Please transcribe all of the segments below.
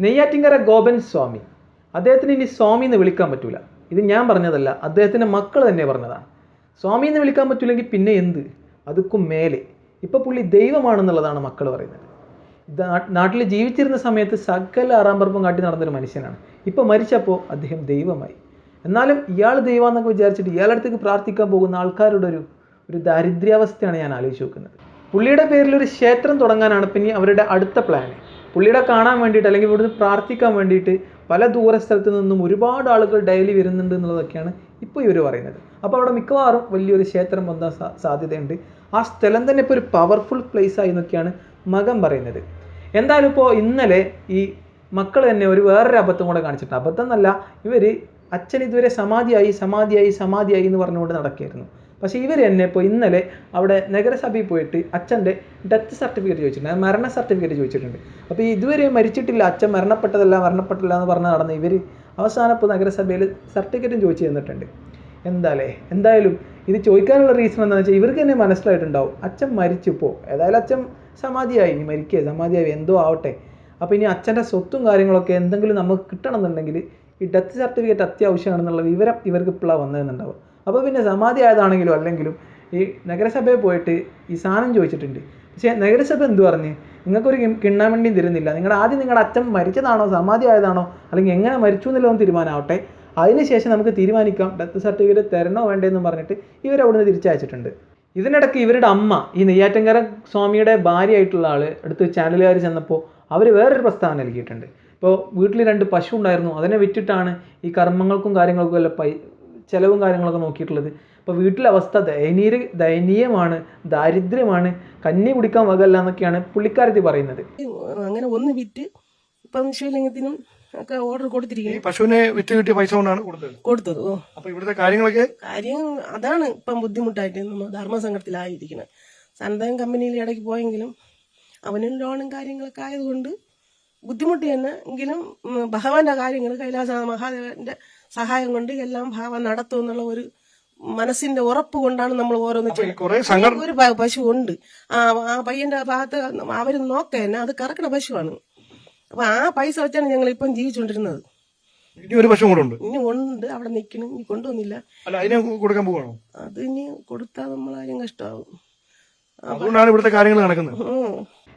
നെയ്യാറ്റിങ്കര ഗോപൻ സ്വാമി. അദ്ദേഹത്തിന് ഇനി സ്വാമി എന്ന് വിളിക്കാൻ പറ്റൂല. ഇത് ഞാൻ പറഞ്ഞതല്ല അദ്ദേഹത്തിന്റെ മക്കൾ തന്നെ പറഞ്ഞതാണ്. സ്വാമി എന്ന് വിളിക്കാൻ പറ്റൂലെങ്കിൽ പിന്നെ എന്ത്? അതുക്കും മേലെ. ഇപ്പോൾ പുള്ളി ദൈവമാണെന്നുള്ളതാണ് മക്കൾ പറയുന്നത്. നാട്ടിൽ ജീവിച്ചിരുന്ന സമയത്ത് സകല ആറാമ്പറപ്പും കാട്ടി നടന്നൊരു മനുഷ്യനാണ്. ഇപ്പോൾ മരിച്ചപ്പോൾ അദ്ദേഹം ദൈവമായി. എന്നാലും ഇയാൾ ദൈവമെന്നൊക്കെ വിചാരിച്ചിട്ട് ഇയാളടുത്തേക്ക് പ്രാർത്ഥിക്കാൻ പോകുന്ന ആൾക്കാരുടെ ഒരു ഒരു ദാരിദ്ര്യാവസ്ഥയാണ് ഞാൻ ആലോചിച്ച് നോക്കുന്നത്. പുള്ളിയുടെ പേരിൽ ഒരു ക്ഷേത്രം തുടങ്ങാനാണ് പിന്നെ അവരുടെ അടുത്ത പ്ലാന് പുള്ളിയുടെ കാണാൻ വേണ്ടിയിട്ട് അല്ലെങ്കിൽ ഇവിടുന്ന് പ്രാർത്ഥിക്കാൻ വേണ്ടിയിട്ട് പല ദൂര സ്ഥലത്ത് നിന്നും ഒരുപാട് ആളുകൾ ഡെയിലി വരുന്നുണ്ട് എന്നുള്ളതൊക്കെയാണ് ഇപ്പോൾ ഇവർ പറയുന്നത്. അപ്പോൾ അവിടെ മിക്കവാറും വലിയൊരു ക്ഷേത്രം വന്ന സാധ്യതയുണ്ട്. ആ സ്ഥലം തന്നെ ഇപ്പോൾ ഒരു പവർഫുൾ പ്ലേസ് ആയി എന്നൊക്കെയാണ് മകൻ പറയുന്നത്. എന്തായാലും ഇപ്പോൾ ഇന്നലെ ഈ മക്കൾ തന്നെ ഒരു വേറൊരു അബദ്ധം കൂടെ കാണിച്ചിട്ടുണ്ട്. അബദ്ധം എന്നല്ല ഇവർ അച്ഛൻ ഇതുവരെ സമാധിയായി സമാധിയായി സമാധിയായി എന്ന് പറഞ്ഞുകൊണ്ട് നടക്കുകയായിരുന്നു. പക്ഷേ ഇവർ തന്നെ ഇപ്പോൾ ഇന്നലെ അവിടെ നഗരസഭയിൽ പോയിട്ട് അച്ഛന്റെ ഡെത്ത് സർട്ടിഫിക്കറ്റ് ചോദിച്ചിട്ടുണ്ട് മരണ സർട്ടിഫിക്കറ്റ് ചോദിച്ചിട്ടുണ്ട്. അപ്പോൾ ഇതുവരെ മരിച്ചിട്ടില്ല അച്ഛൻ മരണപ്പെട്ടതല്ല മരണപ്പെട്ടില്ല എന്ന് പറഞ്ഞ് നടന്ന ഇവർ അവസാനം ഇപ്പോൾ നഗരസഭയിൽ സർട്ടിഫിക്കറ്റും ചോദിച്ചു തന്നിട്ടുണ്ട്. എന്താലേ? എന്തായാലും ഇത് ചോദിക്കാനുള്ള റീസൺ എന്താണെന്ന് വെച്ചാൽ ഇവർക്ക് തന്നെ മനസ്സിലായിട്ടുണ്ടാവും. അച്ഛൻ മരിച്ചിപ്പോൾ ഏതായാലും അച്ഛൻ സമാധിയായി ഇനി മരിക്കുക സമാധിയായി എന്തോ ആവട്ടെ. അപ്പോൾ ഇനി അച്ഛന്റെ സ്വത്തും കാര്യങ്ങളൊക്കെ എന്തെങ്കിലും നമുക്ക് കിട്ടണമെന്നുണ്ടെങ്കിൽ ഈ ഡെത്ത് സർട്ടിഫിക്കറ്റ് അത്യാവശ്യമാണെന്നുള്ള വിവരം ഇവർക്ക് ഇപ്പോഴാണ് വന്നതെന്നുണ്ടാവും അപ്പോൾ പിന്നെ സമാധി ആയതാണെങ്കിലും? അല്ലെങ്കിലും ഈ നഗരസഭയിൽ പോയിട്ട് ഈ സാധനം ചോദിച്ചിട്ടുണ്ട്. പക്ഷേ നഗരസഭ എന്ത് പറഞ്ഞ്? നിങ്ങൾക്കൊരു കിണ്ണാൻ കിണ്ണാമണ്ടിയും തരുന്നില്ല. നിങ്ങൾ ആദ്യം നിങ്ങളുടെ അച്ഛൻ മരിച്ചതാണോ? സമാധി ആയതാണോ? അല്ലെങ്കിൽ എങ്ങനെ മരിച്ചു എന്നുള്ളതും തീരുമാനമാവട്ടെ അതിനുശേഷം നമുക്ക് തീരുമാനിക്കാം. ഡെത്ത് സർട്ടിഫിക്കറ്റ് തരണോ വേണ്ടതെന്ന് പറഞ്ഞിട്ട് ഇവർ ഇവരവിടുന്ന് തിരിച്ചയച്ചിട്ടുണ്ട്. ഇതിനിടയ്ക്ക് ഇവരുടെ അമ്മ ഈ നെയ്യാറ്റങ്കര സ്വാമിയുടെ ഭാര്യയായിട്ടുള്ള ആൾ അടുത്ത് ചാനലുകാർ ചെന്നപ്പോൾ അവർ വേറൊരു പ്രസ്താവന നൽകിയിട്ടുണ്ട്. ഇപ്പോൾ വീട്ടിൽ രണ്ട് പശു ഉണ്ടായിരുന്നു. അതിനെ വിറ്റിട്ടാണ് ഈ കർമ്മങ്ങൾക്കും കാര്യങ്ങൾക്കും എല്ലാം പൈ ചിലവും കാര്യങ്ങളൊക്കെ നോക്കിയിട്ടുള്ളത്. അപ്പോൾ വീട്ടിലെ അവസ്ഥ ദയനീയ ദയനീയമാണ് ദാരിദ്ര്യമാണ് കന്നി കുടിക്കാൻ വകല്ല എന്നൊക്കെയാണ് പുള്ളിക്കാരത്തി പറയുന്നത്. അങ്ങനെ ഒന്ന് വിറ്റ് ഇപ്പം ശിവലിംഗത്തിനും ഒക്കെ ഓർഡർ ഈ കൊടുത്തിരിക്കുന്നു പശുവിനെ വിറ്റ് കിട്ടിയ പൈസ കൊണ്ടാണ് കൊടുത്തത്. കൊടുത്തത്. ഓ. അപ്പൊ ഇവിടുത്തെ കാര്യങ്ങളൊക്കെ കാര്യം അതാണ് ഇപ്പം ബുദ്ധിമുട്ടായിട്ട് നമ്മൾ ധർമ്മസംഘത്തിലായിരിക്കുന്നത് സന്തം കമ്പനിയിൽ ഇടയ്ക്ക് പോയെങ്കിലും അവനും ലോണും കാര്യങ്ങളൊക്കെ ആയതുകൊണ്ട് ബുദ്ധിമുട്ട് തന്നെ. എങ്കിലും ഭഗവാന്റെ കാര്യങ്ങൾ കൈലാസ മഹാദേവന്റെ സഹായം കൊണ്ട് എല്ലാം ഭാവം നടത്തും എന്നുള്ള ഒരു മനസ്സിന്റെ ഉറപ്പ് കൊണ്ടാണ് നമ്മൾ ഓരോന്ന് ചെയ്യുന്നത്. ഒരു പശു ഉണ്ട്. ആ ആ പയ്യന്റെ ഭാഗത്ത് അവർ നോക്ക തന്നെ അത് കറക്കണ പശുവാണ്. അപ്പൊ ആ പൈസ വെച്ചാണ് ഞങ്ങൾ ഇപ്പം ജീവിച്ചുകൊണ്ടിരുന്നത് ഇനി ഒരു പശു കൂടെ ഉണ്ട്. ഇനി ഉണ്ട് അവിടെ നിൽക്കണം ഇനി കൊണ്ടുവന്നില്ല. അല്ല അതിനെ കൊടുക്കാൻ പോവാണോ? അത് ഇനി കൊടുത്താൽ നമ്മളാരും കഷ്ടമാകും അതുകൊണ്ടാണ് ഇവിടുത്തെ കാര്യങ്ങൾ നടക്കുന്നത്.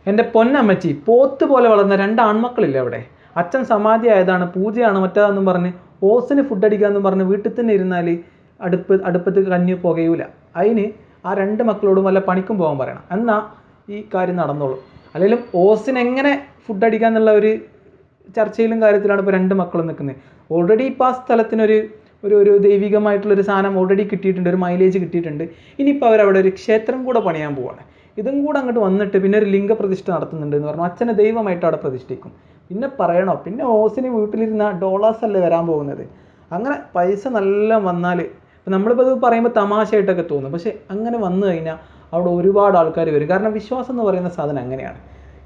എന്റെ എന്റെ പൊന്നമ്മച്ചി പോത്ത് പോലെ വളർന്ന രണ്ട് ആൺമക്കളില്ലേ അവിടെ? അച്ഛൻ സമാധി ആയതാണ് പൂജയാണ് മറ്റേതാണെന്നും പറഞ്ഞ് ഓസിന് ഫുഡ് അടിക്കാമെന്നും പറഞ്ഞ് വീട്ടിൽ തന്നെ ഇരുന്നാൽ അടുപ്പ് അടുപ്പത്ത് കഞ്ഞി പുകയൂല. അതിന് ആ രണ്ട് മക്കളോടും വല്ല പണിക്കും പോകാൻ പറയണം. എന്നാൽ ഈ കാര്യം നടന്നോളും. അല്ലെങ്കിലും ഓസിന് എങ്ങനെ ഫുഡ് അടിക്കാന്നുള്ള ഒരു ചർച്ചയിലും കാര്യത്തിലാണ് ഇപ്പോൾ രണ്ട് മക്കളും നിൽക്കുന്നത്. ഓൾറെഡി ഇപ്പോൾ ആ സ്ഥലത്തിനൊരു ഒരു ഒരു ദൈവികമായിട്ടുള്ളൊരു സാധനം ഓൾറെഡി കിട്ടിയിട്ടുണ്ട് ഒരു മൈലേജ് കിട്ടിയിട്ടുണ്ട്. ഇനിയിപ്പോൾ അവരവിടെ ഒരു ക്ഷേത്രം കൂടെ പണിയാൻ പോവാണ്. ഇതും കൂടെ അങ്ങോട്ട് വന്നിട്ട് പിന്നെ ഒരു ലിംഗപ്രതിഷ്ഠ നടത്തുന്നുണ്ട് എന്ന് പറഞ്ഞു. അച്ഛനെ ദൈവമായിട്ട് അവിടെ പ്രതിഷ്ഠിക്കും. പിന്നെ പറയണോ? പിന്നെ ഓസിന് വീട്ടിലിരുന്ന ഡോളേഴ്സ് അല്ലേ വരാൻ പോകുന്നത്? അങ്ങനെ പൈസ നല്ല വന്നാൽ നമ്മളിപ്പോൾ ഇത് പറയുമ്പോൾ തമാശയായിട്ടൊക്കെ തോന്നും. പക്ഷേ അങ്ങനെ വന്നു കഴിഞ്ഞാൽ അവിടെ ഒരുപാട് ആൾക്കാർ വരും. കാരണം വിശ്വാസം എന്ന് പറയുന്ന സാധനം അങ്ങനെയാണ്.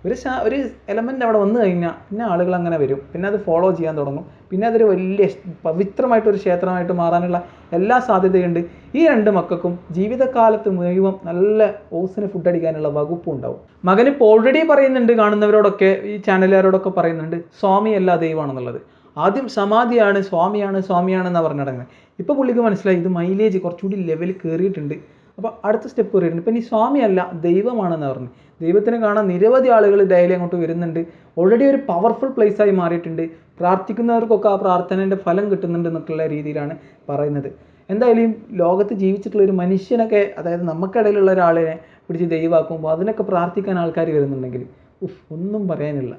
ഒരു ശാ- ഒരു എലമെന്റ് അവിടെ വന്നു കഴിഞ്ഞാൽ പിന്നെ ആളുകൾ അങ്ങനെ വരും. പിന്നെ അത് ഫോളോ ചെയ്യാൻ തുടങ്ങും. പിന്നെ അതൊരു വലിയ പവിത്രമായിട്ടൊരു ക്ഷേത്രമായിട്ട് മാറാനുള്ള എല്ലാ സാധ്യതയുണ്ട്. ഈ രണ്ട് മക്കൾക്കും ജീവിതകാലത്ത് മുഴുവൻ നല്ല ഓസിന് ഫുഡ് അടിക്കാനുള്ള വകുപ്പും ഉണ്ടാവും. മകന് ഓൾറെഡി പറയുന്നുണ്ട് കാണുന്നവരോടൊക്കെ ഈ ചാനലുകാരോടൊക്കെ പറയുന്നുണ്ട് സ്വാമി അല്ല ദൈവമാണെന്നുള്ളത്. ആദ്യം സമാധിയാണ് സ്വാമിയാണ് സ്വാമിയാണെന്നാണ് പറഞ്ഞിടങ്ങുന്നത് ഇപ്പോൾ പുള്ളിക്ക് മനസ്സിലായി ഇത് മൈലേജ് കുറച്ചുകൂടി ലെവൽ കയറിയിട്ടുണ്ട് അപ്പോൾ അടുത്ത സ്റ്റെപ്പ് കയറിയിട്ടുണ്ട് ഇപ്പം ഇനി സ്വാമിയല്ല ദൈവമാണെന്ന് പറഞ്ഞു. ദൈവത്തിനെ കാണാൻ നിരവധി ആളുകൾ ഡയലി അങ്ങോട്ട് വരുന്നുണ്ട്. ഓൾറെഡി ഒരു പവർഫുൾ പ്ലേസ് ആയി മാറിയിട്ടുണ്ട്. പ്രാർത്ഥിക്കുന്നവർക്കൊക്കെ ആ പ്രാർത്ഥനേന്റെ ഫലം കിട്ടുന്നുണ്ട് എന്നൊക്കെയുള്ള രീതിയിലാണ് പറയുന്നത്. എന്തായാലും ലോകത്ത് ജീവിച്ചിട്ടുള്ള ഒരു മനുഷ്യനൊക്കെ അതായത് നമുക്കിടയിലുള്ള ഒരാളിനെ പിടിച്ച് ദൈവമാക്കുമ്പോൾ അതിനൊക്കെ പ്രാർത്ഥിക്കാൻ ആൾക്കാർ വരുന്നുണ്ടെങ്കിൽ ഉഫ് ഒന്നും പറയാനില്ല.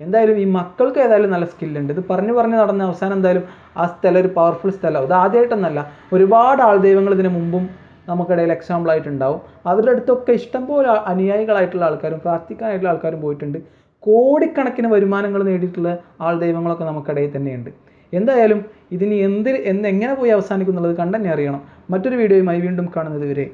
എന്തായാലും ഈ മക്കൾക്ക് ഏതായാലും നല്ല സ്കില്ലുണ്ട് ഇത് പറഞ്ഞു പറഞ്ഞ് നടന്ന അവസാനം എന്തായാലും ആ സ്ഥലം ഒരു പവർഫുൾ സ്ഥലമാണ് അത് ആദ്യമായിട്ടൊന്നല്ല. ഒരുപാട് ആൾ ദൈവങ്ങൾ ഇതിനു മുമ്പും നമുക്കിടയിൽ എക്സാമ്പിളായിട്ടുണ്ടാവും അവരുടെ അടുത്തൊക്കെ ഇഷ്ടംപോലെ അനുയായികളായിട്ടുള്ള ആൾക്കാരും പ്രാർത്ഥിക്കാനായിട്ടുള്ള ആൾക്കാരും പോയിട്ടുണ്ട്. കോടിക്കണക്കിന് വരുമാനങ്ങൾ നേടിയിട്ടുള്ള ആൾ ദൈവങ്ങളൊക്കെ നമുക്കിടയിൽ തന്നെയുണ്ട്. എന്തായാലും ഇതിന് എന്ത് എന്ന് എങ്ങനെ പോയി അവസാനിക്കും എന്നുള്ളത് കണ്ടന്നെ അറിയണം. മറ്റൊരു വീഡിയോയുമായി വീണ്ടും കാണുന്നത് വരെ